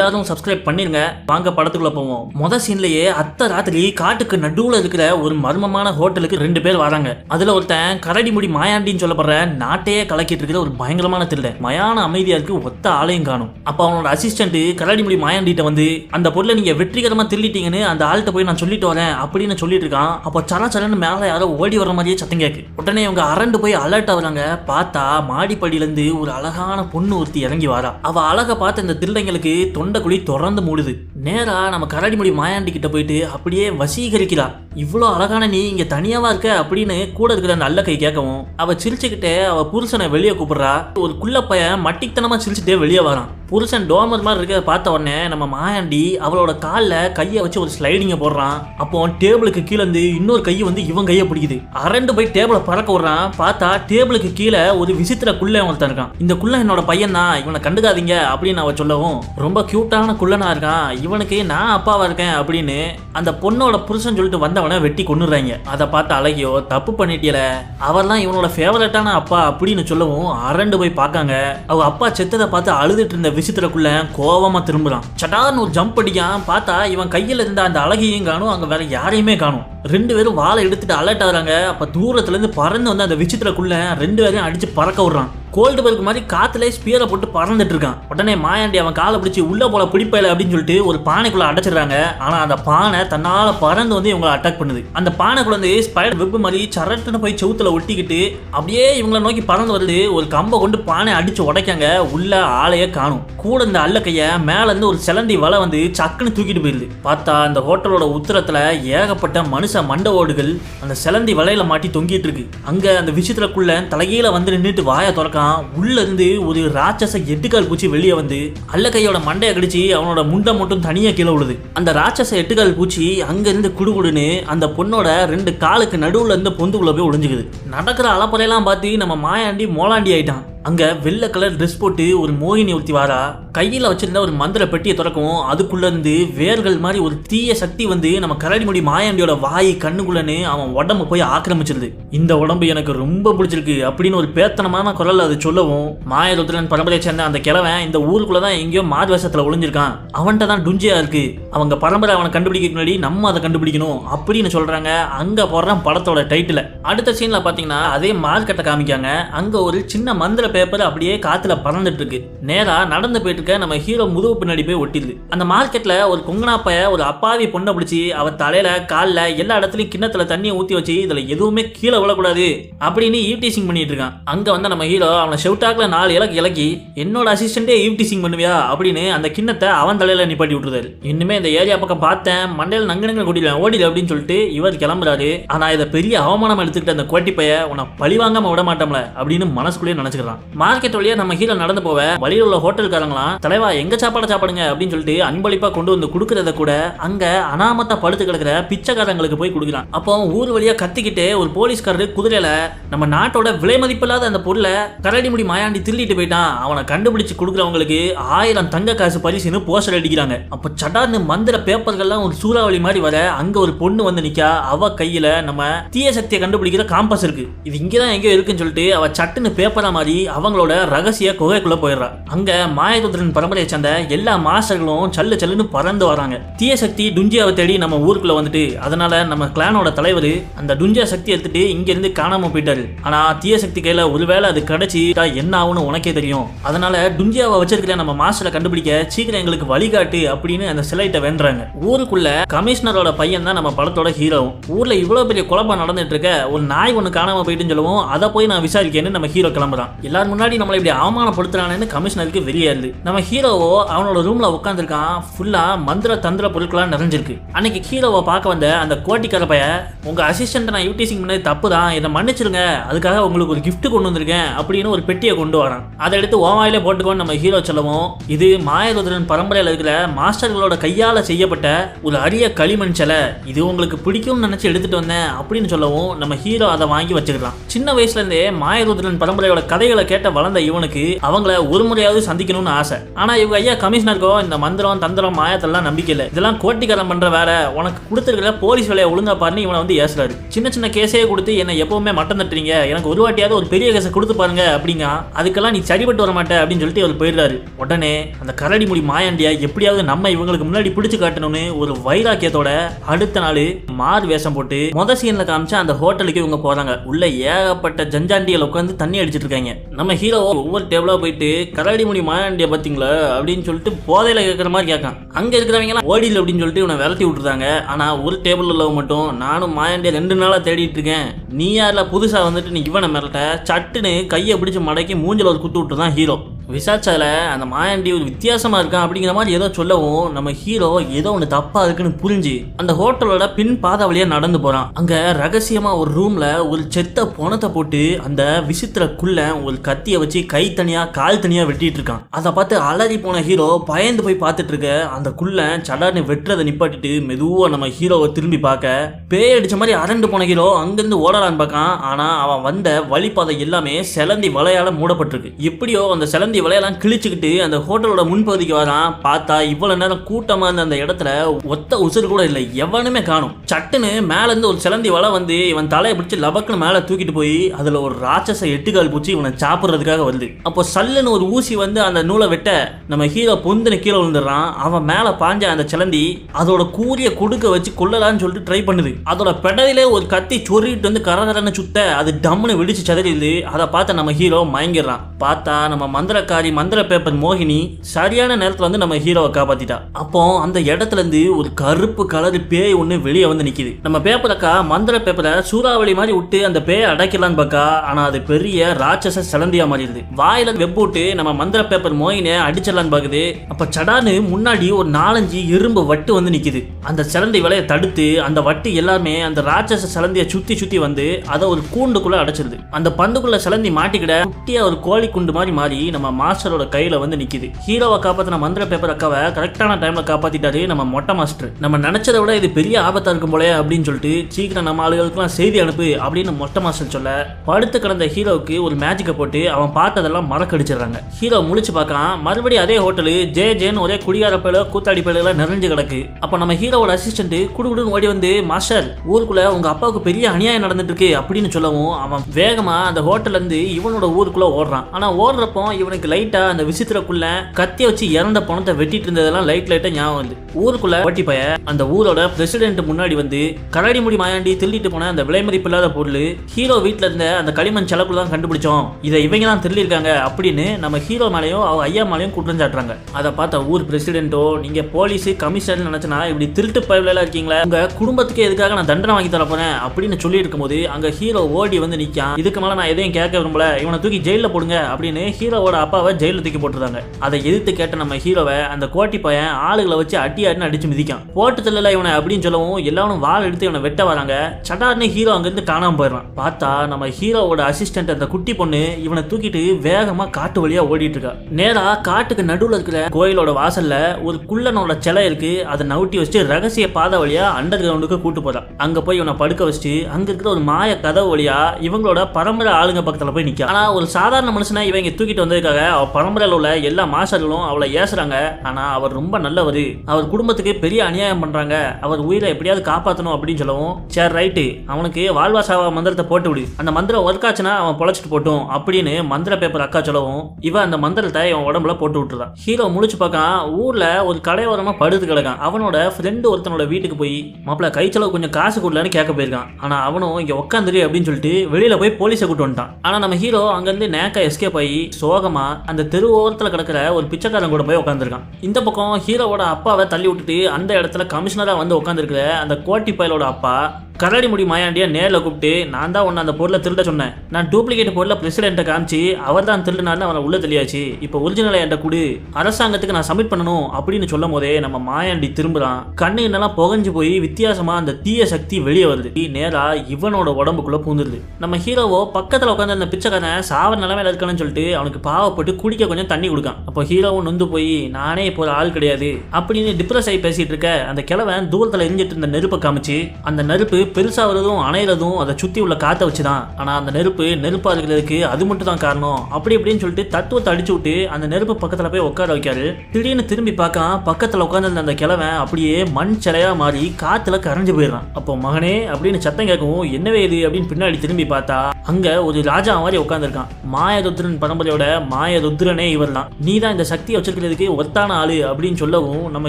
எல்லாரும் சப்ஸ்கிரைப் பண்ணிருங்க. வாங்க படத்துக்குள்ள போவோம். மொத சீன்லயே அத்தை ராத்திரி காட்டுக்கு நடுவுல இருக்கிற ஒரு மர்மமான ஹோட்டலுக்கு ரெண்டு பேர் வராங்க. அதுல ஒருத்தன் கரடி முடி மாயாண்டின்னு சொல்லப்படுற நாட்டையே கலக்கிட்டு இருக்கிற ஒரு பயங்கரமான திருடன். மயான அமைதியா இருக்கு ஒத்த ஆளையும் காணும். அப்ப அவனோட அசிஸ்டன்ட் கரடி முடி மாயாண்டிட்ட வந்து அந்த பொருளை நீங்க வெற்றிகரமா திருடிட்டீங்கன்னு அந்த ஆள்கிட்ட போய் நான் சொல்லிட்டு வரேன் அப்படின்னு சொல்லிட்டு இருக்கான். அப்போ சர சரன்னு மேல யாரோ ஓடி வர மாதிரியே சத்தம் கேக்கு. உடனே இவங்க அரண்டு போய் அலர்ட் ஆகுறாங்க பார்த்தா மாடிப்படியில இருந்து ஒரு அழகான பொண்ணு ஒருத்தி இறங்கி வரா. அவ அழக பார்த்த இந்த திருடங்களுக்கு தொண்டைக்குழி தொடர்ந்து மூடுது. நேரா நம்ம கரடிமொழி முடி மாயாண்டி கிட்ட போயிட்டு அப்படியே வசீகரிக்கிறா. இவ்வளோ அழகான நீ இங்க தனியாவா இருக்க அப்படின்னு கூட இருக்கிற அந்த அல்ல கை கேட்கவும் அவ சிரிச்சுக்கிட்டே அவ புருஷனை வெளியே கூப்பிடுறா. ஒரு குள்ள பையன் மட்டித்தனமா சிரிச்சுட்டே வெளியே வரான். புருஷன் டோமர் மாதிரி இருக்கிறத பார்த்த உடனே நம்ம மாயாண்டி அவளோட காலில் கையை வச்சு ஒரு ஸ்லைடிங்கை போடுறான். அப்போ டேபிளுக்கு கீழே இருந்து இன்னொரு கை வந்து இவன் கையை பிடிக்குது. அரண்டு போய் டேபிளை பறக்க விடுறான். பார்த்தா டேபிளுக்கு கீழே ஒரு விசித்திர குள்ளை ஒருத்தன் இருக்கான். இந்த குள்ளன் என்னோட பையன் தான். இவனை கண்டுக்காதீங்க அப்படின்னு அவன் சொல்லவும் ரொம்ப கியூட்டான குள்ளனா இருக்கான். இவனுக்கு நான் அப்பாவா இருக்கேன் அப்படின்னு அந்த பொண்ணோட புருஷன் சொல்லிட்டு வந்தவனை வெட்டி கொண்டுறாங்க அதை பார்த்து அழகியோ தப்பு பண்ணிட்டியல அவர்லாம் இவனோட ஃபேவரட்டான அப்பா அப்படின்னு சொல்லவும் அரண்டு போய் பார்க்காங்க. அவ அப்பா செத்ததை பார்த்து அழுதுட்டு இருந்த விசித்திரக்குள்ள கோவமாக திரும்புறான். சட்டார்னு ஒரு ஜம்ப் அடிக்கான் பார்த்தா இவன் கையில இருந்த அந்த அழகையும் காணும் அங்க வேற யாரையுமே காணும். ரெண்டு பேரும் வாழை எடுத்துட்டு அலர்ட் ஆகுறாங்க. அப்ப தூரத்துல இருந்து பறந்து வந்து அந்த விசித்திரக்குள்ள ரெண்டு பேரையும் அடிச்சு பறக்க விடுறான். கோல்டு பர்க் மாதிரி காத்துல ஸ்பியரை போட்டு பறந்துட்டு இருக்கான். உடனே மாயாண்டி அவன் காலை பிடிச்சி உள்ள போல பிடிப்பையில அப்படின்னு சொல்லிட்டு ஒரு பானைக்குள்ள அடைச்சிடுறாங்க. ஆனா அந்த பானை தன்னால பறந்து வந்து இவங்களை அட்டாக் பண்ணுது. அந்த பானைக்குள்ள வந்து ஸ்பைடர் வெப் மாதிரி சரட்டுன்னு போய் செவுத்துல ஒட்டிக்கிட்டு அப்படியே இவங்களை நோக்கி பறந்து வருது. ஒரு கம்பை கொண்டு பானை அடிச்சு உடைக்காங்க. உள்ள ஆளையே காணும். கூட இந்த அல்ல கைய மேல இருந்து ஒரு சிலந்தி வலை வந்து சக்குன்னு தூக்கிட்டு போயிருது. பார்த்தா அந்த ஹோட்டலோட உத்தரத்துல ஏகப்பட்ட மனுஷ மண்ட ஓடுகள் அந்த சிலந்தி வலையில மாட்டி தொங்கிட்டு இருக்கு. அங்க அந்த விஷயத்துலக்குள்ள தலைகீழ வந்து நின்றுட்டு வாயை திறக்க இருக்கான். உள்ளேருந்து ஒரு ராட்சச எட்டுக்கால் பூச்சி வெளியே வந்து அல்ல கையோட மண்டையை கடிச்சு அவனோட முண்டை மட்டும் தனியாக கீழே விழுது. அந்த ராட்சச எட்டுக்கால் பூச்சி அங்கேருந்து குடுகுடுன்னு அந்த பொண்ணோட ரெண்டு காலுக்கு நடுவில் இருந்து பொந்துக்குள்ளே போய் ஒழிஞ்சுக்குது நடக்கிற அலப்பறையெல்லாம் பார்த்து நம்ம மாயாண்டி மோளாண்டி ஆயிட்டான். அங்க வெள்ளை கலர் ட்ரெஸ் போட்டு ஒரு மோகினி ஒருத்தி வாரா. கையில வச்சிருந்த ஒரு மந்திர பெட்டியை திறக்கும். அதுக்குள்ள இருந்து வேர்கள் மாதிரி ஒரு தீய சக்தி வந்து நம்ம கரடிமுடி மாயாண்டியோட வாய் கண்ணுக்குள்ளன்னு அவன் உடம்பு போய் ஆக்கிரமிச்சிருது. இந்த உடம்பு எனக்கு ரொம்ப பிடிச்சிருக்கு அப்படின்னு ஒரு பேத்தனமான குரல் அது சொல்லவும் மாயருத்ரன் பரம்பரையை சேர்ந்த அந்த கிழவன் இந்த ஊருக்குள்ள தான் எங்கேயோ மார் வேஷத்துல ஒளிஞ்சிருக்கான். அவன்கிட்ட தான் டுஞ்சியா இருக்கு. அவங்க பரம்பரை அவனை கண்டுபிடிக்க முன்னாடி நம்ம அதை கண்டுபிடிக்கணும் அப்படின்னு சொல்றாங்க அங்க போடுறான் படத்தோட டைட்டில் அடுத்த சீன்ல பாத்தீங்கன்னா அதே மார்க்கெட்டை காமிக்காங்க. அங்க ஒரு சின்ன மந்திர பேப்பர் அப்படியே காத்துல பறந்துட்டு இருக்கு நேரா நடந்து போயிட்டு இருக்க நம்ம ஹீரோ முதுகு பின்னாடி போய் ஒட்டிடுது. அந்த மார்க்கெட்ல ஒரு கொங்கனாப்பைய ஒரு அப்பாவி பொண்ணை பிடிச்சி அவ தலையில கால்ல எல்லா இடத்துலயும் கிண்ணத்துல தண்ணியை ஊத்தி வச்சு இதுல எதுவுமே கீழே விழக்கூடாது அப்படின்னு ஈவ்டீசிங் பண்ணிட்டு இருக்கான். அங்க வந்து நம்ம ஹீரோ அவனை ஷெவ்டாக்ல நாலு இலக்கு இலக்கி என்னோட அசிஸ்டண்டே ஈவ்டீசிங் பண்ணுவியா? அப்படின்னு அந்த கிண்ணத்தை அவன் தலையில நிப்பாட்டி விட்டுருதாரு இன்னுமே இந்த ஏரியா பக்கம் பார்த்தேன் மண்டையில் நங்கனங்க கூட்டிடுவேன் ஓடிடு அப்படின்னு சொல்லிட்டு இவர் கிளம்புறாரு. ஆனா இதை பெரிய அவமானம் எடுத்துக்கிட்ட அந்த கோட்டிப்பைய பைய உன்னை பழி வாங்காம விட மாட்டோம்ல அப்படின்னு மனசுக்குள்ளேயே நினைச்சுக்கிறான். மார்க்கெட் வழியா நம்ம ஹீரோ நடந்து போவ வழியில் உள்ள ஹோட்டல்காரங்களாம் தலைவா எங்க சாப்பாடு சாப்பிடுங்க? அப்படின்னு சொல்லிட்டு அன்பளிப்பா கொண்டு வந்து கொடுக்கறத கூட அங்க அனாமத்தா படுத்து கிடக்கிற பிச்சைக்காரங்களுக்கு போய் கொடுக்குறான் அப்போ ஊர் வழியா கத்திக்கிட்டு ஒரு போலீஸ்காரரு குதிரையில நம்ம நாட்டோட விலை மதிப்பில்லாத அந்த பொருளை கரடி முடி மாயாண்டி திருடிட்டு போயிட்டான். அவனை கண்டுபிடிச்சு கொடுக்குறவங்களுக்கு ஆயிரம் தங்க காசு பரிசுன்னு போஸ்டர் அடிக்கிறாங்க. அப்போ சடார்னு மந்திர பேப்பர்கள்லாம் ஒரு சூறாவளி மாதிரி வர அங்க ஒரு பொண்ணு வந்து நிக்கா. அவ கையில நம்ம தீய சக்தியை கண்டுபிடிக்கிற காம்பஸ் இருக்கு. இது இங்கதான் எங்கேயோ இருக்குன்னு சொல்லிட்டு அவ சட்டுன்னு பேப்பரா மாதிரி அவங்களோட ரகசிய குகைக்குள்ள போயிடுறா. அங்க மாயருத்ரன் பரம்பரையை சேர்ந்த எல்லா மாஸ்டர்களும் சல்லு சல்லுன்னு பறந்து வராங்க. தீய சக்தி டுஞ்சியாவை தேடி நம்ம ஊருக்குள்ள வந்துட்டு அதனால நம்ம கிளானோட தலைவர் அந்த டுஞ்சியா சக்தி எடுத்துட்டு இங்க இருந்து காணாம போயிட்டாரு. ஆனா தீய சக்தி கையில ஒருவேளை அது கிடைச்சிட்டா என்ன ஆகும்னு உனக்கே தெரியும். அதனால டுஞ்சியாவை வச்சிருக்கிற நம்ம மாஸ்டரை கண்டுபிடிக்க சீக்கிரம் எங்களுக்கு வழிகாட்டு அப்படின்னு அந்த சிலைட்ட வேண்டுறாங்க. ஊருக்குள்ள கமிஷனரோட பையன் தான் நம்ம படத்தோட ஹீரோ ஊர்ல இவ்வளவு பெரிய குழப்பம் நடந்துட்டு இருக்க ஒரு நாய் ஒன்று காணாம போயிட்டுன்னு சொல்லவும் அதை போய் நான் விசாரிக்கேன்னு நம்ம ஹீரோ கிளம்புறான். எல்லாரும் முன்னாடி நம்மளை இப்படி அவமானப்படுத்துறானேன்னு கமிஷனருக்கு வெளியேறுது. நம்ம ஹீரோவோ அவனோட ரூம்ல உட்காந்துருக்கான் ஃபுல்லா மந்திர தந்திர பொருட்களா நிறைஞ்சிருக்கு. அன்னைக்கு ஹீரோவை பார்க்க வந்த அந்த கோட்டிக்கார பைய உங்க அசிஸ்டன்ட் நான் யூட்டிசிங் பண்ணது தப்பு தான் இதை மன்னிச்சிருங்க அதுக்காக உங்களுக்கு ஒரு கிஃப்ட் கொண்டு வந்திருக்கேன் அப்படின்னு ஒரு பெட்டியை கொண்டு வரான். அதை எடுத்து ஓவாயில போட்டுக்கோன்னு நம்ம ஹீரோ சொல்லவும் இது மாயருதிரன் பரம்பரையில் இருக்கிற மாஸ்டர்களோட கையால செய்யப்பட்ட ஒரு அரிய களிமண் சிலை. இது உங்களுக்கு பிடிக்கும்னு நினைச்சு எடுத்துட்டு வந்தேன் அப்படின்னு சொல்லவும் நம்ம ஹீரோ அதை வாங்கி வச்சுக்கலாம் சின்ன வயசுல இருந்தே மாயருதிரன் பரம்பரையோட கதைகளை கேட்ட வளர்ந்த இவனுக்கு அவங்கள ஒரு முறையாவது சந்திக்கணும்னு ஆசை. ஆனா இவங்க ஐயா கமிஷனருக்கோ இந்த மந்திரம் தந்திரம் மாயத்தெல்லாம் நம்பிக்கை இல்லை. இதெல்லாம் கோட்டிக்காரன் பண்ற வேலை. உனக்கு கொடுத்துருக்கிற போலீஸ் வேலையை ஒழுங்கா பாருன்னு இவனை வந்து ஏசுறாரு. சின்ன சின்ன கேஸே கொடுத்து என்னை எப்பவுமே மட்டம் தட்டுறீங்க. எனக்கு ஒரு வாட்டியாவது ஒரு பெரிய கேஸை கொடுத்து பாருங்க அப்படிங்க அதுக்கெல்லாம் நீ சரிபட்டு வர மாட்டே அப்படின்னு சொல்லிட்டு அவர் போயிடுறாரு. உடனே அந்த கரடி முடி மாயாண்டியா எப்படியாவது நம்ம இவங்களுக்கு முன்னாடி பிடிச்சு காட்டணும்னு ஒரு வைராக்கியத்தோட அடுத்த நாள் மாறு வேஷம் போட்டு மொத சீன்ல காமிச்சா அந்த ஹோட்டலுக்கு இவங்க போறாங்க. உள்ள ஏகப்பட்ட ஜஞ்சாண்டிகள் உட்காந்து தண்ணி அடிச்சிட்டு இருக்காங்க. நம்ம ஹீரோ ஒவ்வொரு டேபிளா போயிட்டு கரடி முடி மாயாண்டிய பாத்தீங்களா? அப்படின்னு சொல்லிட்டு போதையில கேட்கற மாதிரி கேட்கான். அங்க இருக்கிறவங்க எல்லாம் ஓடியில் அப்படின்னு சொல்லிட்டு இவனை விரட்டி விட்டுருந்தாங்க ஆனா ஒரு டேபிள் உள்ளவ மட்டும் நானும் மாயாண்டிய ரெண்டு நாளா தேடிட்டு இருக்கேன். நீ யாரில் புதுசா வந்துட்டு நீ இவனை மிரட்ட? சட்டுன்னு கையை பிடிச்சி மடக்கி மூஞ்சில ஒரு குத்து விட்டுதான் ஹீரோ விசாரிச்சால அந்த மாயாண்டி ஒரு வித்தியாசமாக இருக்கான் அப்படிங்கிற மாதிரி ஏதோ சொல்லவும் நம்ம ஹீரோ ஏதோ ஒன்று தப்பாக இருக்குன்னு புரிஞ்சு அந்த ஹோட்டலோட பின் பாதை வழியாக நடந்து போகிறான் அங்கே ரகசியமாக ஒரு ரூமில் ஒரு செத்த பணத்தை போட்டு அந்த விசித்திரக்குள்ள ஒரு கத்தியை வச்சு கை தனியாக கால் தனியாக வெட்டிட்டு இருக்கான். அதை பார்த்து அலறி போன ஹீரோ பயந்து போய் பார்த்துட்டு இருக்க அந்த குள்ள சடார்னு வெட்டுறதை நிப்பாட்டிட்டு மெதுவாக நம்ம ஹீரோவை திரும்பி பார்க்க பேய் அடிச்ச மாதிரி அரண்டு போன ஹீரோ அங்கேருந்து ஓடலான்னு பார்க்கான். ஆனால் அவன் வந்த வழிபாதை எல்லாமே செலந்தி வலையால் மூடப்பட்டிருக்கு. எப்படியோ அந்த செலந்தி வலையெல்லாம் கிழிச்சுக்கிட்டு அந்த ஹோட்டலோட முன்பகுதிக்கு வரான். பார்த்தா இவ்வளவு நேரம் கூட்டமா இருந்த அந்த இடத்துல ஒத்த உசுறு கூட இல்லை. எவனுமே காணும். சட்டுன்னு மேல இருந்து ஒரு சிலந்தி வலை வந்து இவன் தலையை பிடிச்சி லபக்குன்னு மேல தூக்கிட்டு போய் அதுல ஒரு ராட்சச எட்டுக்கால் பூச்சி இவனை சாப்பிடுறதுக்காக வருது. அப்போ சல்லுன்னு ஒரு ஊசி வந்து அந்த நூலை வெட்ட நம்ம ஹீரோ பொந்துன கீழே விழுந்துடுறான். அவன் மேல பாஞ்ச அந்த சிலந்தி அதோட கூரிய கொடுக்க வச்சு கொள்ளலான்னு சொல்லிட்டு ட்ரை பண்ணுது. அதோட பெடலிலே ஒரு கத்தி சொருகிட்டு வந்து கரகரன்னு சுத்த அது டம்முன்னு வெடிச்சு சதறிடுது. அதை பார்த்த நம்ம ஹீரோ மயங்கிடுறான். பார்த்தா நம்ம மந்திர மந்திரக்காரி மந்திர பேப்பர் மோகினி சரியான நேரத்தில் வந்து நம்ம ஹீரோவை காப்பாத்திட்டா. அப்போ அந்த இடத்துல இருந்து ஒரு கருப்பு கலர் பேய் ஒன்று வெளியே வந்து நிற்கிது நம்ம பேப்பரக்கா மந்திர பேப்பரை சூறாவளி மாதிரி விட்டு அந்த பேயை அடைக்கலான்னு பார்க்கா ஆனால் அது பெரிய ராட்சச சிலந்தியா மாறிடுது வாயில வெப் விட்டு நம்ம மந்திர பேப்பர் மோகினை அடிச்சிடலான்னு பார்க்குது அப்போ சடான்னு முன்னாடி ஒரு நாலஞ்சு இரும்பு வட்டு வந்து நிற்கிது அந்த சிலந்தி வலையை தடுத்து அந்த வட்டு எல்லாமே அந்த ராட்சச சிலந்தியை சுற்றி சுற்றி வந்து அதை ஒரு கூண்டுக்குள்ளே அடைச்சிருது. அந்த பந்துக்குள்ளே சிலந்தி மாட்டிக்கிட குட்டியாக ஒரு கோழி குண்டு மாதிரி மாறி நம்ம மாஸ்டரோட கையில வந்து நிக்குது. ஹீரோவை காப்பாத்தின மந்திர பேப்பர் அக்காவை கரெக்டான டைம்ல காப்பாத்திட்டாரு நம்ம மொட்டை மாஸ்டர். நம்ம நினைச்சதை விட இது பெரிய ஆபத்தா இருக்கும் போலே அப்படின்னு சொல்லிட்டு சீக்கிரம் நம்ம ஆளுகளுக்குலாம் செய்தி அனுப்பு அப்படின்னு மொட்டை மாஸ்டர் சொல்ல படுத்து கிடந்த ஹீரோவுக்கு ஒரு மேஜிக்கை போட்டு அவன் பார்த்ததெல்லாம் மறக்கடிச்சிடுறாங்க. ஹீரோ முழிச்சு பார்க்கறான் மறுபடியும் அதே ஹோட்டலு ஜே ஜேன்னு ஒரே குடியார பேல கூத்தாடி பேல நிறைஞ்சு கிடக்கு. அப்ப நம்ம ஹீரோவோட அசிஸ்டன்ட் குடுகுடுன்னு ஓடி வந்து மாஸ்டர் ஊருக்குள்ள உங்க அப்பாவுக்கு பெரிய அநியாயம் நடந்துட்டு இருக்கு அப்படின்னு சொல்லவும் அவன் வேகமா அந்த ஹோட்டல்ல இருந்து இவனோட ஊருக்குள்ள ஓடுறான். ஆனா ஓடுறப்போ இவனுக்கு லைட்டா அந்த விசித்திரக்குள்ள கத்திய வச்சு இறந்த பணத்தை வெட்டிட்டு இருந்ததெல்லாம் லைட் லைட்டா ஞாபகம் வந்து ஊருக்குள்ள வட்டி பய அந்த ஊரோட பிரசிடென்ட் முன்னாடி வந்து கரடி முடி மாயாண்டி திருடிட்டு போன அந்த விலை மதிப்பு இல்லாத பொருள் ஹீரோ வீட்ல இருந்த அந்த களிமண் செலக்குள்ள தான் கண்டுபிடிச்சோம். இதை இவங்க தான் திருடிருக்காங்க அப்படின்னு நம்ம ஹீரோ மேலேயும் அவங்க ஐயா மேலேயும் குற்றம் சாட்டுறாங்க. அதை பார்த்த ஊர் பிரசிடென்ட்டோ நீங்க போலீஸ் கமிஷன் நினைச்சனா இப்படி திருட்டு பயவில இருக்கீங்களா? உங்க குடும்பத்துக்கு எதுக்காக நான் தண்டனை வாங்கி தர போறேன் அப்படின்னு சொல்லி இருக்கும்போது அங்க ஹீரோ ஓடி வந்து நிற்கான் இதுக்கு மேல நான் எதையும் கேட்க விரும்பல. இவனை தூக்கி ஜெயில போடுங்க அப்படின்னு ஹீரோவோட அப்பாவை ஜெயிலில் தூக்கி போட்டுருந்தாங்க. அதை எதிர்த்து கேட்ட நம்ம ஹீரோவை அந்த கோட்டி பையன் ஆளுகளை வச்சு அடி அடின்னு அடிச்சு மிதிக்கான். போட்டு தள்ளல இவனை அப்படின்னு சொல்லவும் எல்லாரும் வாள் எடுத்து இவனை வெட்ட வராங்க. சடார்னு ஹீரோ அங்கிருந்து காணாம போயிடுறான். பார்த்தா நம்ம ஹீரோவோட அசிஸ்டன்ட் அந்த குட்டி பொண்ணு இவனை தூக்கிட்டு வேகமா காட்டு வழியா ஓடிட்டு இருக்கா. நேரா காட்டுக்கு நடுவுல இருக்கிற கோயிலோட வாசல்ல ஒரு குள்ளனோட சிலை இருக்கு. அதை நவுட்டி வச்சுட்டு ரகசிய பாதை வழியா அண்டர் கிரவுண்டுக்கு கூட்டு போறான். அங்க போய் இவனை படுக்க வச்சுட்டு அங்க இருக்கிற ஒரு மாய கதவு வழியா இவங்களோட பரம்பரை ஆளுங்க பக்கத்துல போய் நிக்க ஆனா ஒரு சாதாரண மனுஷனை இவங்க தூக்கிட்டு வந்ததுக்காக அவ பரம்பரையில் உள்ள எல்லா மாஸ்டர்களும் அவளை ஏசுறாங்க. ஆனா அவர் ரொம்ப நல்லவர். அவர் குடும்பத்துக்கு பெரிய அநியாயம் பண்றாங்க. அவர் உயிரை எப்படியாவது காப்பாற்றணும் அப்படின்னு சொல்லவும் சரி ரைட்டு. அவனுக்கு வாழ்வா சாவா மந்திரத்தை போட்டு விடு. அந்த மந்திரம் ஒர்க் ஆச்சுன்னா அவன் பொழைச்சிட்டு போட்டும் அப்படின்னு மந்திர பேப்பர் அக்கா சொல்லவும் இவன் அந்த மந்திரத்தை இவன் உடம்புல போட்டு விட்டுறான் ஹீரோ முழிச்சு பார்க்கான் ஊர்ல ஒரு கடையோரமா படுத்து கிடக்கான். அவனோட ஃப்ரெண்டு ஒருத்தனோட வீட்டுக்கு போய் மாப்பிள்ள கை செலவு கொஞ்சம் காசு கொடுலன்னு கேட்க போயிருக்கான். ஆனா அவனும் இங்க உட்காந்துரு அப்படின்னு சொல்லிட்டு வெளியில போய் போலீஸை கூட்டு வந்துட்டான். ஆனா நம்ம ஹீரோ அங்கிருந்து நேக்கா எஸ்கேப் ஆகி சோகமா அந்த தெரு ஓரத்தில் கிடக்கிற ஒரு பிச்சைக்காரன் கூட போய் உட்காந்துருக்கான் இந்த பக்கம் ஹீரோவோட அப்பாவை தள்ளி விட்டுட்டு அந்த இடத்துல கமிஷனராக வந்து உட்காந்துருக்கிற அந்த கோட்டி பயலோட அப்பா கரடி முடி மாயாண்டியை நேரில் கூப்பிட்டு நான் தான் உன்னை அந்த பொருளை திருட சொன்னேன். நான் டூப்ளிகேட் பொருளை பிரசிடென்ட்டை காமிச்சு அவர் தான் திருடினார்னு அவனை உள்ள தெரியாச்சு இப்போ ஒரிஜினலை என்கிட்ட கொடு அரசாங்கத்துக்கு நான் சப்மிட் பண்ணணும் அப்படின்னு சொல்லும் போதே நம்ம மாயாண்டி திரும்புறான். கண்ணு என்னெல்லாம் புகஞ்சு போய் வித்தியாசமா அந்த தீய சக்தி வெளியே வருது. நேரா இவனோட உடம்புக்குள்ள பூந்துருது. நம்ம ஹீரோவோ பக்கத்தில் உட்காந்து அந்த பிச்சைக்காரன் சாவ நிலைமையில இருக்கான்னு சொல்லிட்டு அவனுக்கு பாவப்பட்டு குடிக்க கொஞ்சம் தண்ணி கொடுக்கான். அப்போ ஹீரோவும் நொந்து போய் நானே இப்போ ஒரு ஆள் கிடையாது. அப்படின்னு டிப்ரெஸ் ஆகி பேசிட்டு இருக்க அந்த கிழவன் தூரத்தில் எரிஞ்சிட்டு இருந்த நெருப்பை காமிச்சு அந்த நெருப்பு பெருசாகிறதும் அணையிறதும் அதை சுத்தி உள்ள காத்தை வச்சுதான். ஆனா அந்த நெருப்பு நெருப்பாக இருக்கிறதுக்கு அது மட்டும் தான் காரணம். அப்படி இப்படின்னு சொல்லிட்டு தத்துவத்தை அடிச்சு விட்டு அந்த நெருப்பு பக்கத்துல போய் உட்கார வைக்காரு. திடீர்னு திரும்பி பார்க்க பக்கத்துல உட்காந்துருந்த அந்த கிழவன் அப்படியே மண் சிலையா மாறி காற்றுல கரைஞ்சு போயிடுறான். அப்போ மகனே அப்படின்னு சத்தம் கேட்கவும் என்னவே இது? அப்படின்னு பின்னாடி திரும்பி பார்த்தா அங்க ஒரு ராஜா மாதிரி உட்காந்துருக்கான் மாயருத்ரன் பரம்பரையோட மாயருத்ரனே இவர் தான் நீ தான் இந்த சக்தியை வச்சிருக்கிறதுக்கு ஒத்தான ஆளு அப்படின்னு சொல்லவும் நம்ம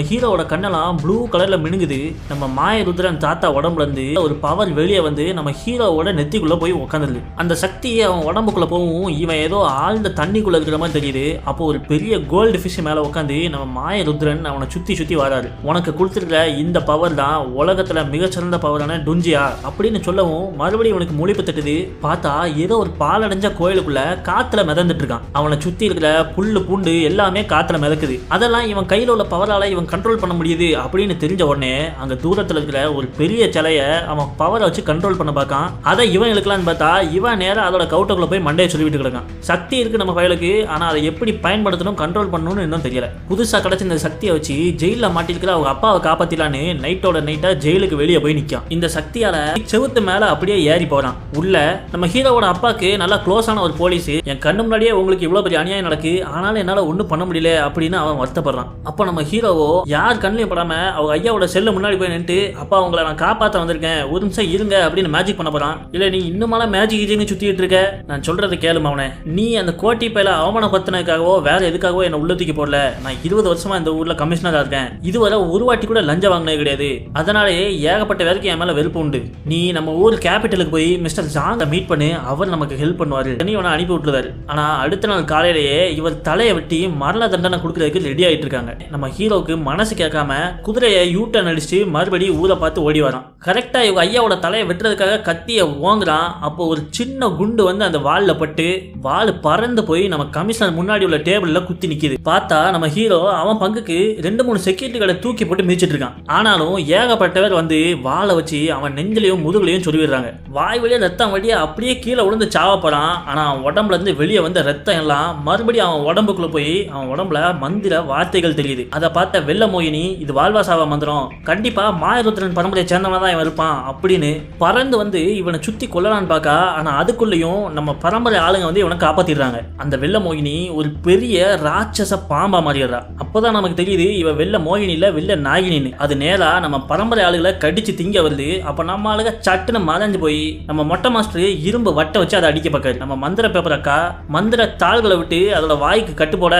ஹீரோவோட கண்ணெல்லாம் ப்ளூ கலர்ல மினுங்குது. நம்ம மாயருத்ரன் தாத்தா உடம்புல இருந்து ஒரு பவர் வெளியே வந்து நம்ம ஹீரோவோட நெத்திக்குள்ளே போய் உட்காந்துருது அந்த சக்தியை அவன் உடம்புக்குள்ளே போகவும் இவன் ஏதோ ஆழ்ந்த தண்ணிக்குள்ளே இருக்கிற மாதிரி தெரியுது. அப்போ ஒரு பெரிய கோல்டு ஃபிஷ் மேலே உட்காந்து நம்ம மாய ருத்ரன் அவனை சுற்றி சுற்றி வராரு. உனக்கு கொடுத்துருக்க இந்த பவர் தான் உலகத்தில் மிகச்சிறந்த பவரான டுஞ்சியா? அப்படின்னு சொல்லவும் மறுபடியும் இவனுக்கு மொழிப்பு தட்டுது. பார்த்தா ஏதோ ஒரு பாலடைஞ்ச கோயிலுக்குள்ளே காற்றுல மிதந்துட்டு இருக்கான். அவனை சுற்றி இருக்கிற புல்லு பூண்டு எல்லாமே காற்றுல மிதக்குது. அதெல்லாம் இவன் கையில் உள்ள பவரால் இவன் கண்ட்ரோல் பண்ண முடியுது அப்படின்னு தெரிஞ்ச உடனே அங்கே தூரத்தில் இருக்கிற ஒரு பெரிய சிலையை அவன் பவரை வச்சு கண்ட்ரோல் பண்ண பார்க்கான். அதை இவன் இழுக்கலான்னு பார்த்தா இவன் நேராக அதோட கவுட்டக்குள்ள போய் மண்டையை சொல்லிவிட்டு கிடக்கான் சக்தி இருக்கு நம்ம ஃபைலுக்கு ஆனால் அதை எப்படி பயன்படுத்தணும் கண்ட்ரோல் பண்ணணும்னு இன்னும் தெரியல. புதுசா கிடைச்ச இந்த சக்தியை வச்சு ஜெயில மாட்டிருக்கிற அவங்க அப்பாவை காப்பாத்திலான்னு நைட்டோட நைட்டா ஜெயிலுக்கு வெளியே போய் நிற்கும் இந்த சக்தியால செவுத்து மேல அப்படியே ஏறி போறான். உள்ள நம்ம ஹீரோவோட அப்பாக்கு நல்லா க்ளோஸ் ஆன ஒரு போலீஸ் என் கண்ணு முன்னாடியே உங்களுக்கு இவ்வளவு பெரிய அநியாயம் நடக்கு ஆனாலும் என்னால ஒண்ணும் பண்ண முடியல அப்படின்னு அவன் வருத்தப்படுறான். அப்ப நம்ம ஹீரோவோ யார் கண்ணிலையும் படாம அவங்க ஐயாவோட செல்லு முன்னாடி போய் நின்று அப்பா உங்களை நான் காப்பாத்த வந்திருக்கேன். ஒரு நிமிஷம் இருங்க அப்படின்னு மேஜிக் பண்ண போறான். இல்ல நீ இன்னுமாலாம் மேஜிக் இதுன்னு சுத்திட்டு இருக்க? நான் சொல்றதை கேளு அவனை நீ அந்த கோட்டி பையில அவமானப்படுத்தினதுக்காகவோ வேற எதுக்காகவோ என்ன உள்ள தூக்கி போடல. நான் இருபது வருஷமா இந்த ஊர்ல கமிஷனரா இருக்கேன். இதுவரை ஒரு வாட்டி கூட லஞ்சம் வாங்கினது கிடையாது. அதனாலேயே ஏகப்பட்ட வேலைக்கு என் மேல வெறுப்பு உண்டு. நீ நம்ம ஊர் கேபிட்டலுக்கு போய் மிஸ்டர் ஜாங்க மீட் பண்ணி. அவர் நமக்கு ஹெல்ப் பண்ணுவாரு. நீ இவனை அனுப்பி விட்டுருவாரு. ஆனா அடுத்த நாள் காலையிலேயே இவர் தலையை வெட்டி மரண தண்டனை கொடுக்கறதுக்கு ரெடி ஆயிட்டு இருக்காங்க. நம்ம ஹீரோவுக்கு மனசு கேட்காம குதிரையை யூ டர்ன் அடிச்சு மறுபடியும் ஊரை பார்த்து ஓடி வரான். கரெக்டா இவங்க ஐயாவோட தலையை வெட்டுறதுக்காக கத்தியை ஓங்குறான். அப்போ ஒரு சின்ன குண்டு வந்து அந்த வாலில் பட்டு வால் பறந்து போய் நம்ம கமிஷனர் முன்னாடி உள்ள டேபிளில் குத்தி நிற்கிது பார்த்தா நம்ம ஹீரோ அவன் பங்குக்கு ரெண்டு மூணு செக்யூரிட்டிகளை தூக்கி போட்டு மிதிச்சிட்டு இருக்கான். ஆனாலும் ஏகப்பட்டவர் வந்து வாழை வச்சு அவன் நெஞ்சிலையும் முதுகுலையும் சொல்லிடுறாங்க வாய் வழியாக ரத்தம் வழியாக அப்படியே கீழே விழுந்து சாவப்படான். ஆனால் அவன் உடம்புல இருந்து வெளியே வந்த ரத்தம் எல்லாம் மறுபடியும் அவன் உடம்புக்குள்ள போய் அவன் உடம்புல மந்திர வார்த்தைகள் தெரியுது. அதை பார்த்த வெள்ள மோகினி இது வாழ்வாசாவ மந்திரம்? கண்டிப்பா மாயருத்ரன் பரம்பரையை சேர்ந்தவன் தான் இவன் இருப்பான். அப்படின்னு பறந்து வந்து இவனை சுற்றி கொல்லலான்னு பார்க்கா ஆனால் அதுக்குள்ளேயும் நம்ம பரம்பரை ஆளுங்க வந்து இவனை காப்பாற்றிடுறாங்க அந்த வெள்ள மோகினி ஒரு பெரிய ராட்சச பாம்பா மாறிடுறா அப்போதான் நமக்கு தெரியுது இவன் வெள்ள மோகினி இல்ல வெள்ள நாகினின்னு. அது நேராக நம்ம பரம்பரை ஆளுகளை கடிச்சு திங்க வருது. அப்போ நம்ம ஆளுங்க சட்டுன்னு மறைஞ்சு போய் நம்ம மொட்டை மாஸ்டர் இரும்பு வட்டை வச்சு அதை அடிக்க பார்க்காரு நம்ம மந்திர பேப்பர் அக்கா மந்திர தாள்களை விட்டு அதோட வாய்க்கு கட்டு போட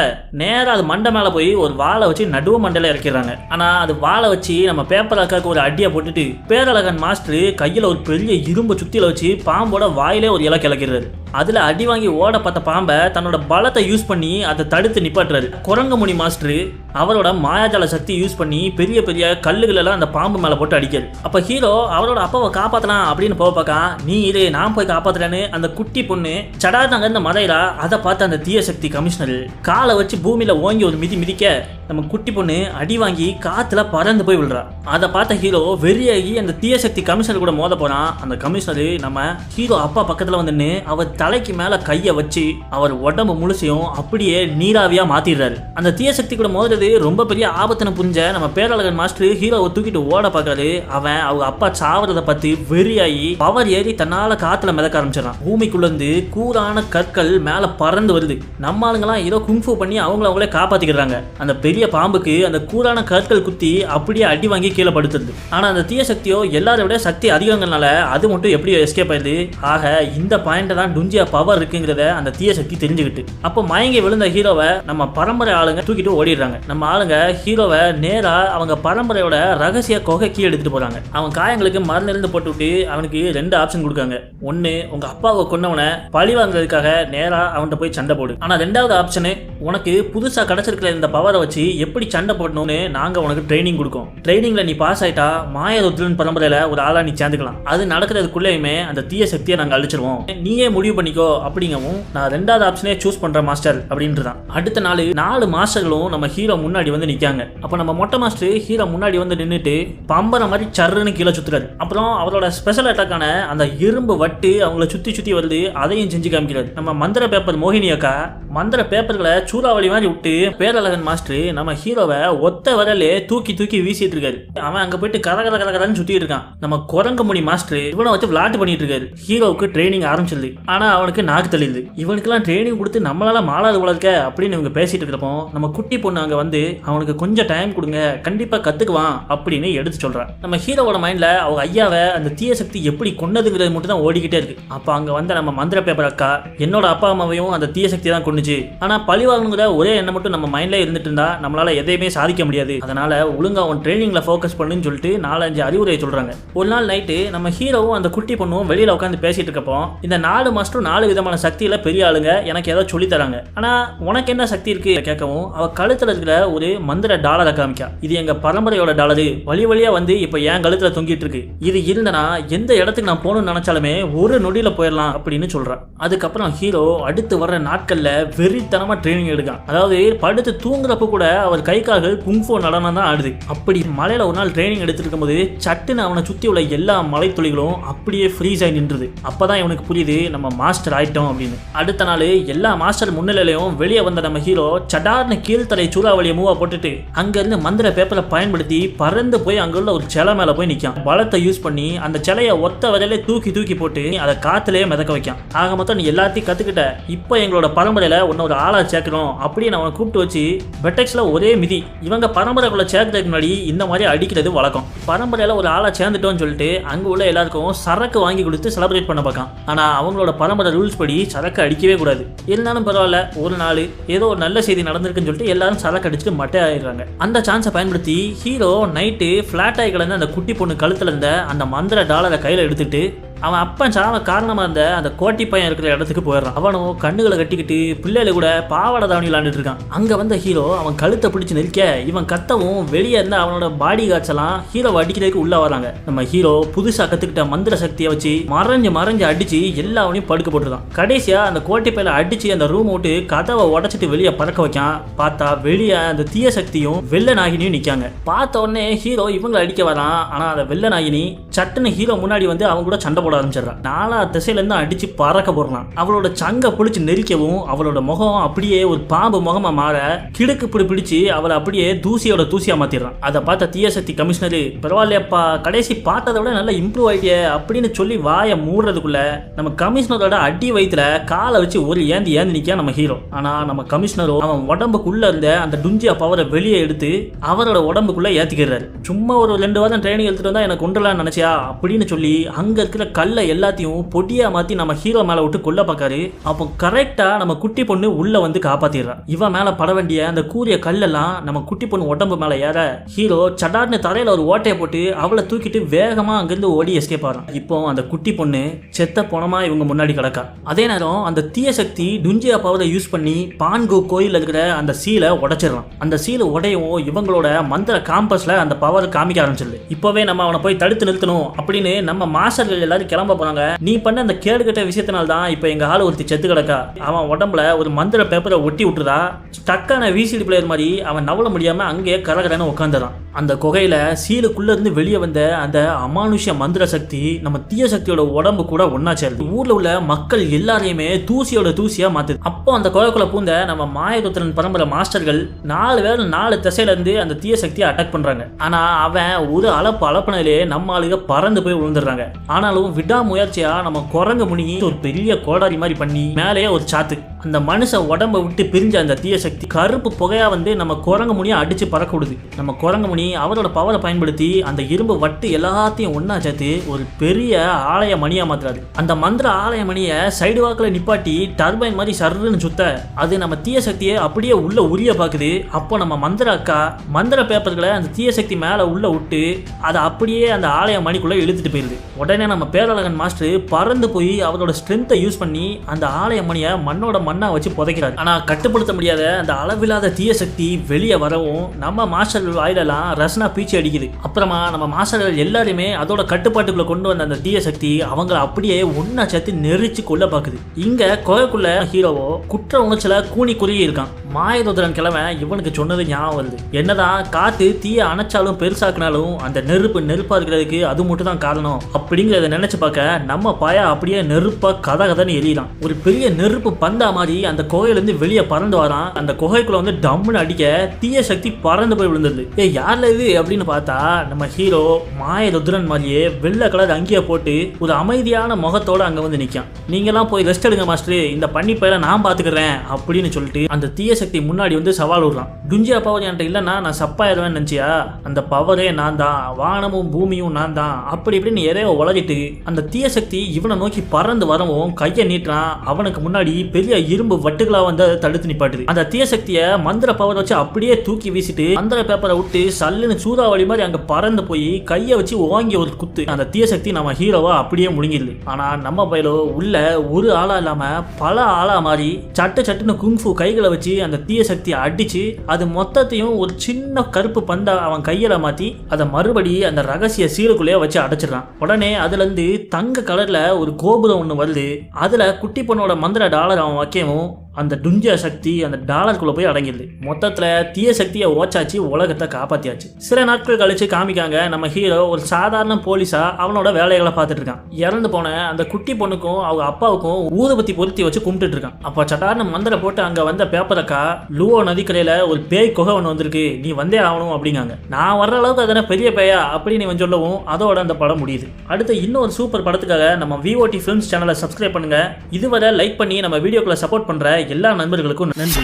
அது மண்டை மேலே போய் ஒரு வாளை வச்சு நடுவு மண்டையில இறக்கிறாங்க ஆனால் அது வாழை வச்சு நம்ம பேப்பர் அக்காவுக்கு ஒரு அடியை போட்டுட்டு பேரழகன் மாஸ்டர் கையில ஒரு பெரிய இரும்பு சுத்தியில வச்சு பாம்போட வாயிலே ஒரு இலை கிளக்கிறாரு அதில் அடி வாங்கி ஓட பார்த்த பாம்பை தன்னோட பலத்தை யூஸ் பண்ணி அதை தடுத்து நிப்பாட்டுறாரு. குரங்கமுனி மாஸ்டர் அவரோட மாயாஜால சக்தி யூஸ் பண்ணி பெரிய பெரிய கல்லுகளெல்லாம் அந்த பாம்பு மேலே போட்டு அடிக்காரு. அப்போ ஹீரோ அவரோட அப்பாவை காப்பாற்றலாம் அப்படின்னு போக பார்க்கா நீ இரு நான் போய் காப்பாத்துறேன்னு அந்த குட்டி பொண்ணு சடாதாங்க இந்த மலையிலா அதை பார்த்து அந்த தீய சக்தி கமிஷனர் காலை வச்சு பூமியில் ஓங்கி ஒரு மிதி மிதிக்க நம்ம குட்டி பொண்ணு அடி வாங்கி காத்துல பறந்து போய் விழுறா. அதை பார்த்த ஹீரோ வெறியாகி அந்த தீய சக்தி கமிஷனர் கூட மோத போகிறான் அந்த கமிஷனர் நம்ம ஹீரோ அப்பா பக்கத்தில் வந்துன்னு அவர் தலைக்கு மேலே கையை வச்சு அவர் உடம்பு முழுசையும் அப்படியே நீராவியாக மாத்திடுறாரு. அந்த தீய சக்தி கூட மோதுறது ரொம்ப பெரிய ஆபத்துன்னு புரிஞ்ச நம்ம பேரழகன் மாஸ்டர் ஹீரோவை தூக்கிட்டு ஓட பார்க்காரு அவன் அவங்க அப்பா சாவறதை பற்றி வெறியாகி பவர் ஏறி தன்னால் காற்றுல மிதக்க ஆரம்பிச்சிடறான். பூமிக்குள்ளேருந்து கூறான கூரான கற்கள் மேலே பறந்து வருது. நம்ம ஆளுங்கெல்லாம் ஏதோ குங்ஃபு பண்ணி அவங்கள அவங்களே காப்பாற்றிக்கிறாங்க அந்த பெரிய பாம்புக்கு அந்த கூரான கற்கள் குத்தி அப்படியே அடி வாங்கி கீழே படுத்துருது. ஆனால் அந்த தீய சக்தியோ எல்லாரை விட சக்தி அதிகங்கிறனால அது மட்டும் எப்படி எஸ்கேப் ஆயிடுது? ஆக இந்த பாயிண்ட்டை தான் டுஞ்சியா பவர் இருக்குங்கிறத அந்த தீய சக்தி தெரிஞ்சுக்கிட்டு அப்போ மயங்கி விழுந்த ஹீரோவை நம்ம பரம்பரை ஆளுங்க தூக்கிட்டு ஓடிடுறாங்க. நம்ம ஆளுங்க ஹீரோவை நேராக அவங்க பரம்பரையோட ரகசிய குகைக்கு எடுத்துட்டு போறாங்க. அவன் காயங்களுக்கு மருந்து போட்டு விட்டு அவனுக்கு ரெண்டு ஆப்ஷன் கொடுக்காங்க. ஒன்னு உங்க அப்பாவை கொன்னவனை பழி வாங்குறதுக்காக நேராக அவன்கிட்ட போய் சண்டை போடு. ஆனா ரெண்டாவது ஆப்ஷனு உனக்கு புதுசாக கிடைச்சிருக்கிற இந்த பவரை வச்சு எப்படி சண்டை போடணும்னு நாங்கள் உனக்கு ட்ரைனிங் கொடுக்கோம். ட்ரைனிங்ல நீ பாஸ் ஆயிட்டா மாயருத்ரன் பரம்பரையில ஒரு ஆளா நீ சேர்ந்துக்கலாம். அது நடக்கிறதுக்குள்ளேயுமே அந்த தீய சக்தியை நாங்கள் அழிச்சிருவோம். நீயே முடிவு பண்ணிக்கோ அப்படிங்கவும் நான் ரெண்டாவது ஆப்ஷனே சூஸ் பண்ணுறேன் மாஸ்டர் அப்படின்றதான். அடுத்த நாள் நாலு மாஸ்டர்களும் நம்ம ஹீரோ முன்னாடி வந்து நிற்காங்க அப்போ நம்ம மொட்டை மாஸ்டர் ஹீரோ முன்னாடி வந்து நின்றுட்டு பம்பரை மாதிரி சர்றுன்னு கீழே சுத்துறாரு. அப்புறம் அவரோட ஸ்பெஷல் அட்டாக்கான அந்த இரும்பு வட்டு அவங்கள சுத்தி சுத்தி வருது அதையும் செஞ்சு காமிக்கிறாரு. நம்ம மந்திர பேப்பர் மோகினி அக்கா மந்திர பேப்பர்களை சூறாவளி மாதிரி விட்டு பேரழகன் மாஸ்டர் நம்ம ஹீரோவை ஒத்த வரலே தூக்கி தூக்கி வீசிட்டு இருக்காரு. அவன் அங்க போயிட்டு கர கர கரன்னு சுத்திட்டு இருக்கான். நம்ம குரங்கு முனி மாஸ்டர் இவனை வச்சு விளாட்டு பண்ணிட்டு இருக்காரு. ஹீரோவுக்கு ட்ரைனிங் ஆரம்பிச்சிருது. ஆனா அவனுக்கு நாக்கு தெளிந்து இவனுக்கெல்லாம் ட்ரைனிங் கொடுத்து நம்மளால மாலாது வளர்க்க அப்படின்னு இவங்க பேசிட்டு இருக்கிறப்போ நம்ம குட்டி பொண்ணு அங்கே வந்து அவனுக்கு கொஞ்சம் டைம் கொடுங்க கண்டிப்பாக கற்றுக்குவான் அப்படின்னு எடுத்து சொல்கிறான் நம்ம ஹீரோவோட மைண்டில் அவங்க ஐயாவை அந்த தீய சக்தி எப்படி கொன்னதுங்கிறது மட்டும் தான் ஓடிக்கிட்டே இருக்கு. அப்போ அங்கே வந்த நம்ம மந்திர பேப்பர் அக்கா என்னோட அப்பா அம்மாவையும் அந்த தீய சக்தி தான் கொண்டுச்சு ஆனால் பழிவாங்கிற ஒரே எண்ணம் மட்டும் நம்ம மைண்டில் இருந்துட்டு இருந்தா நம்மளால் எதையுமே சாதிக்க முடியாது. அதனால் ஒழுங்காக அவன் ட்ரைனிங்கில் ஃபோக்கஸ் பண்ணுன்னு சொல்லிட்டு நாலஞ்சு அறிவுரை சொல்கிறாங்க ஒரு நாள் நைட்டு நம்ம ஹீரோவும் அந்த குட்டி பொண்ணும் வெளியில் உட்காந்து பேசிட்டு இருக்கப்போ இந்த நாலு மாஸ்டரும் நாலு விதமான சக்தியில் பெரிய ஆளுங்க எனக்கு ஏதோ சொல்லி தராங்க. ஆனால் உனக்கு என்ன சக்தி இருக்கு? கேட்கவும் அவ கழுத்தில் இருக்கிற ஒரு மந்திர டாலரை காமிக்கா. இது எங்க பரம்பரையோட டாலரு. வழி வழியா வந்து இப்ப என் கழுத்துல தொங்கிட்டு இருக்கு. இது இருந்தனா எந்த இடத்துக்கு நான் போகணும்னு நினைச்சாலுமே ஒரு நொடியில போயிடலாம் அப்படின்னு சொல்றான் அதுக்கப்புறம் ஹீரோ அடுத்து வர்ற நாட்கள்ல வெறித்தனமா ட்ரைனிங் எடுக்கான் அதாவது படுத்து தூங்குறப்ப கூட அவர் கை கால்கள் குங்ஃபோ நடனம் தான் ஆடுது. அப்படி மலையில ஒரு நாள் ட்ரைனிங் எடுத்துட்டு இருக்கும்போது சட்டுன்னு அவனை சுத்தி உள்ள எல்லா மலை துளிகளும் அப்படியே ஃப்ரீஸ் ஆகி நின்றுது. அப்பதான் இவனுக்கு புரியுது நம்ம மாஸ்டர் ஆயிட்டோம் அப்படின்னு. அடுத்த நாள் எல்லா மாஸ்டர் முன்னிலையிலையும் வெளியே வந்த நம்ம ஹீரோ சடார்னு கீழ்த்தலை சூறாவளியை மூவா போட்டுட்டு அங்கேருந்து மந்திர பேப்பரை பயன்படுத்தி பறந்து போய் அங்குள்ள ஒரு சிலை மேல போய் நிற்கும் பலத்தை யூஸ் பண்ணி அந்த சிலையை ஒத்த வரையிலே தூக்கி தூக்கி போட்டு அதை காத்துலயே மிதக்க வைக்கான். ஆக மொத்தம் நீ எல்லாத்தையும் கத்துக்கிட்ட. இப்போ எங்களோட பரம்பரையில உன்னை ஒரு ஆளா சேர்க்கணும் அப்படின்னு அவனை கூப்பிட்டு வச்சு பெட்டெக்ஸ்ல ஒரே மிதி. இவங்க பரம்பரைக்குள்ள சேர்க்கறதுக்கு முன்னாடி இந்த மாதிரி அடிக்கிறது வழக்கம். பரம்பரையில ஒரு ஆளா சேர்ந்துட்டோம்னு சொல்லிட்டு அங்க உள்ள எல்லாருக்கும் சரக்கு வாங்கி கொடுத்து செலிப்ரேட் பண்ண பார்க்கான். ஆனா அவங்களோட பரம்பரை ரூல்ஸ் படி சரக்கு அடிக்கவே கூடாது. இருந்தாலும் பரவாயில்ல ஒரு நாள் ஏதோ ஒரு நல்ல செய்தி நடந்திருக்குன்னு சொல்லிட்டு எல்லாரும் சரக்கு அடிச்சுட்டு மட்டை ஆயிடுறாங்க. அந்த சான்ஸை பயன்படுத்தி ஹீரோ நைட்டு ஃப்ளாட் ஆகி கிடந்த அந்த குட்டி பொண்ணு கழுத்துல இருந்த அந்த மந்திர டாலரை கையில் எடுத்துட்டு அவன் அப்பன் சாவ காரணமாக இருந்த அந்த கோட்டி பையன் இருக்கிற இடத்துக்கு போயிடுறான். அவனும் கண்ணுகளை கட்டிக்கிட்டு பிள்ளைல கூட பாவாடை தாவணி விளாண்டுட்டு இருக்கான். அங்கே வந்த ஹீரோ அவன் கழுத்தை பிடிச்சி நிற்க இவன் கத்தவும் வெளியே இருந்த அவனோட பாடி கார்ட்ஸ் எல்லாம் ஹீரோவை அடிக்கிறதுக்கு உள்ளே வராங்க நம்ம ஹீரோ புதுசாக கற்றுக்கிட்ட மந்திர சக்தியை வச்சு மறைஞ்சு மறைஞ்சு அடிச்சு எல்லாவனையும் படுக்க போட்டுருக்கான். கடைசியாக அந்த கோட்டி பையில அடிச்சு அந்த ரூம் விட்டு கதவை உடச்சிட்டு வெளியே பறக்க வைக்கான். பார்த்தா வெளியே அந்த தீய சக்தியும் வெள்ள நாகினியும் நிற்காங்க பார்த்த உடனே ஹீரோ இவங்களை அடிக்க வரான். ஆனால் அந்த வெள்ள நாகினி சட்டுன்னு ஹீரோ முன்னாடி வந்து அவங்க கூட சண்டை போட ஆரம்பிச்சிடறான் நாலா திசையிலேருந்து அடித்து அடிச்சு பறக்க போடுறான் அவளோட சங்கை பிடிச்சி நெரிக்கவும் அவளோட முகம் அப்படியே ஒரு பாம்பு முகமாக மாற கிடுக்கு பிடி பிடிச்சு அவளை அப்படியே தூசியோட தூசியாக மாற்றிடுறான் அதை பார்த்த தீயசக்தி கமிஷனரு பரவாயில்லையப்பா கடைசி பார்த்ததை விட நல்லா இம்ப்ரூவ் ஆயிட்டியே அப்படின்னு சொல்லி வாயை மூடுறதுக்குள்ள நம்ம கமிஷனரோட அடி வயிற்றுல காலை வச்சு ஒரு ஏந்தி ஏந்தி நிற்க நம்ம ஹீரோ ஆனால் நம்ம கமிஷனரோ அவன் உடம்புக்குள்ள இருந்த அந்த டுஞ்சியா பவரை வெளியே எடுத்து அவரோட உடம்புக்குள்ளே ஏற்றிக்கிறாரு சும்மா ஒரு ரெண்டு வாரம் ட்ரைனிங் எடுத்துகிட்டு வந்தால் எனக்கு கொண்டுலாம்னு நினச்சியா? அப்படின்னு சொல்லி அங்க இருக்கிற கல்லை எல்லாத்தையும் பொடியா மாத்தி நம்ம ஹீரோ மேல விட்டு கொல்ல பார்க்காரு. அப்போ கரெக்டா நம்ம குட்டி பொண்ணு உள்ள வந்து காப்பாத்திடுறான் இவன் மேல பட வேண்டிய அந்த கூரிய கல்லெல்லாம் நம்ம குட்டி பொண்ணு உடம்பு மேல ஏற ஹீரோ சடார்னு தரையில ஒரு ஓட்டையை போட்டு அவளை தூக்கிட்டு வேகமா அங்கிருந்து ஓடி எஸ்கேப் ஆகிறான் இப்போ அந்த குட்டி பொண்ணு செத்த போனமா இவங்க முன்னாடி கிடக்கா. அதே நேரம் அந்த தீய சக்தி டுஞ்சியா பவரை யூஸ் பண்ணி பான்கோ கோயில் இருக்கிற அந்த சீலை உடைச்சிடறான். அந்த சீலை உடையவும் இவங்களோட மந்திர காம்பஸ்ல அந்த பவர் காமிக்க ஆரம்பிச்சிருது. இப்போவே நம்ம அவனை போய் தடுத்து நிறுத்தணும் அப்படின்னு நம்ம மாஸ்டர்கள் எல்லாரும் கிளம்ப போறாங்க. நீ பண்ண அந்த கேடுகட்ட விஷயத்தினால தான் இப்போ எங்க ஆள் ஒருத்தி செத்து கிடக்கா. அவன் உடம்புல ஒரு மந்திர பேப்பரை ஒட்டி விட்டுறா. ஸ்டக்கான விசிடி பிளேயர் மாதிரி அவன் நவள முடியாம அங்கே கரகரன்னு உட்காந்துறான் அந்த குகையில சீலுக்குள்ள இருந்து வெளியே வந்த அந்த அமானுஷ்ய மந்திர சக்தி நம்ம தீய சக்தியோட உடம்பு கூட ஒன்னா சேருது ஊர்ல உள்ள மக்கள் எல்லாரையுமே தூசியோட தூசியா மாத்துது. அப்போ அந்த குகைக்குள்ள பூந்த நம்ம மாயகுத்திரன் பரம்பரை மாஸ்டர்கள் நாலு பேர் நாலு திசையில இருந்து அந்த தீய சக்தியை அட்டாக் பண்றாங்க. ஆனா அவன் ஒரு அளப்பு அளப்பினாலே நம்ம ஆளுக பறந்து போய் விழுந்துடுறாங்க ஆனாலும் விடாமுயற்சியா நம்ம குரங்கு முனி ஒரு பெரிய கோடாரி மாதிரி பண்ணி மேலேயே ஒரு சாத்து. அந்த மனுஷ உடம்ப விட்டு பிரிஞ்ச அந்த தீய சக்தி கருப்பு புகையா வந்து நம்ம குரங்கு முனியை அடிச்சு பறக்க விடுது நம்ம குரங்கு முனி அவரோட பவரை பயன்படுத்தி அந்த இரும்பு வட்டு எல்லாத்தையும் ஒன்றா சேர்த்து ஒரு பெரிய ஆலய மணியா மாத்துறாரு. அந்த மந்திர ஆலய மணியை சைடு வாக்கில் நிப்பாட்டி டர்பைன் மாதிரி சர்ருன்னு சுத்த அது நம்ம தீய சக்தியை அப்படியே உள்ள உரிய பார்க்குது அப்போ நம்ம மந்திர அக்கா மந்திர பேப்பர்களை அந்த தீய சக்தி மேலே உள்ள விட்டு அதை அப்படியே அந்த ஆலய மணிக்குள்ளே இழுத்துட்டு போயிடுது உடனே நம்ம பேரழகன் மாஸ்டர் பறந்து போய் அவரோட ஸ்ட்ரென்த்தை யூஸ் பண்ணி அந்த ஆலய மணியை மண்ணோட மண்ணா வச்சு புதைக்கிறாரு. ஆனா கட்டுப்படுத்த முடியாத அந்த அளவில்லாத தீய சக்தி வெளியே வரவும் நம்ம மாஸ்டர் வாயிலெல்லாம் ரசனா பீச்சி அடிக்குது. அப்புறமா நம்ம மாஸ்டர்கள் எல்லாருமே அதோட கட்டுப்பாட்டுக்குள்ள கொண்டு வந்த அந்த தீய சக்தி அவங்கள அப்படியே ஒன்னா சேர்த்து நெரிச்சு கொல்ல பாக்குது. இங்க கோயக்குள்ள ஹீரோவோ குற்ற உணர்ச்சியில கூணி குறுகி இருக்கான். மாயருத்ரன் கிழமை இவனுக்கு சொன்னது ஞாபகம் வருது. என்னதான் காத்து தீய அணைச்சாலும் பெருசாக்குனாலும் அந்த நெருப்பு நெருப்பா இருக்கிறதுக்கு அது மட்டும் தான் காரணம். அப்படிங்கிறத நினைச்சு பார்க்க நம்ம பாயா அப்படியே நெருப்பா கதை கதைன்னு எரியலாம் ஒரு பெரிய நெருப்பு பந்தாம மாதிரி அந்த குகையிலேருந்து வெளியே பறந்து வரான். அந்த குகைக்குள்ள வந்து டம்முன்னு அடிக்க தீய சக்தி பறந்து போய் விழுந்தது ஏ யார்ல இது? அப்படின்னு பார்த்தா நம்ம ஹீரோ மாய ருத்ரன் மாதிரியே வெள்ளை கலர் அங்கேயே போட்டு ஒரு அமைதியான முகத்தோடு அங்கே வந்து நிற்கான் நீங்களாம் போய் ரெஸ்ட் எடுங்க மாஸ்டர் இந்த பண்ணி பயிரை நான் பார்த்துக்கிறேன் அப்படின்னு சொல்லிட்டு அந்த தீய சக்தி முன்னாடி வந்து சவால் விடுறான். குஞ்சியா பவர் என்கிட்ட இல்லைன்னா நான் சப்பாயிடுவேன் நினச்சியா? அந்த பவரே நான் தான் வானமும் பூமியும் நான் தான் அப்படி இப்படின்னு எதையோ உலகிட்டு அந்த தீய சக்தி இவனை நோக்கி பறந்து வரவும் கையை நீட்டுறான். அவனுக்கு முன்னாடி பெரிய இரும்பு வட்டுகளா வந்து அதை தடுத்து நிப்பாட்டுது. அந்த தீய சக்தியை மந்திர பவர் வச்சு அப்படியே தூக்கி வீசிட்டு மந்திர பேப்பரை விட்டு சல்லுன்னு சூறாவளி மாதிரி அங்க பறந்து போய் கையை வச்சு ஓங்கி ஒரு குத்து. அந்த தீய சக்தி நம்ம ஹீரோவா அப்படியே முடிங்கிடுது ஆனா நம்ம பயிலோ உள்ள ஒரு ஆளா இல்லாம பல ஆளா மாறி சட்டு சட்டுன்னு குங்ஃபு கைகளை வச்சு அந்த தீய சக்தியை அடிச்சு அது மொத்தத்தையும் ஒரு சின்ன கருப்பு பந்தை அவன் கையில மாத்தி அதை மறுபடி அந்த ரகசிய சீலுக்குள்ளேயே வச்சு அடைச்சிடுறான். உடனே அதுல இருந்து தங்க கலர்ல ஒரு கோபுரம் ஒன்று வருது. அதுல குட்டி பொண்ணோட மந்திர டாலர் அவன் నిత్యము அந்த டுஞ்சியா சக்தி அந்த டாலருக்குள்ள போய் அடங்கிடுது மொத்தத்தில் தீய சக்தியை ஓச்சாச்சு உலகத்தை காப்பாத்தியாச்சு. சில நாட்கள் கழிச்சு காமிக்காங்க நம்ம ஹீரோ ஒரு சாதாரண போலீஸா அவனோட வேலைகளை பார்த்துட்டு இருக்கான் இறந்து போன அந்த குட்டி பொண்ணுக்கும் அவங்க அப்பாவுக்கும் ஊதுபத்தி பொருத்தி வச்சு கும்பிட்டு இருக்கான் அப்போ சட்டார்னு மந்திர போட்டு அங்கே வந்த பேப்பரக்கா லூவோ நதிக்கரையில் ஒரு பேய் குகை ஒன்று வந்திருக்கு நீ வந்தே ஆகணும் அப்படிங்காங்க. நான் வர்ற அளவுக்கு அதனால பெரிய பேயா அப்படின்னு இவன் சொல்லவும் அதோட அந்த படம் முடியுது. அடுத்து இன்னொரு சூப்பர் படத்துக்காக நம்ம விஓடி ஃபிலிம்ஸ் சேனலை சப்ஸ்கிரைப் பண்ணுங்க. இதுவரை லைக் பண்ணி நம்ம வீடியோக்குள்ள சப்போர்ட் பண்ணுற எல்லா நண்பர்களுக்கும் நன்றி.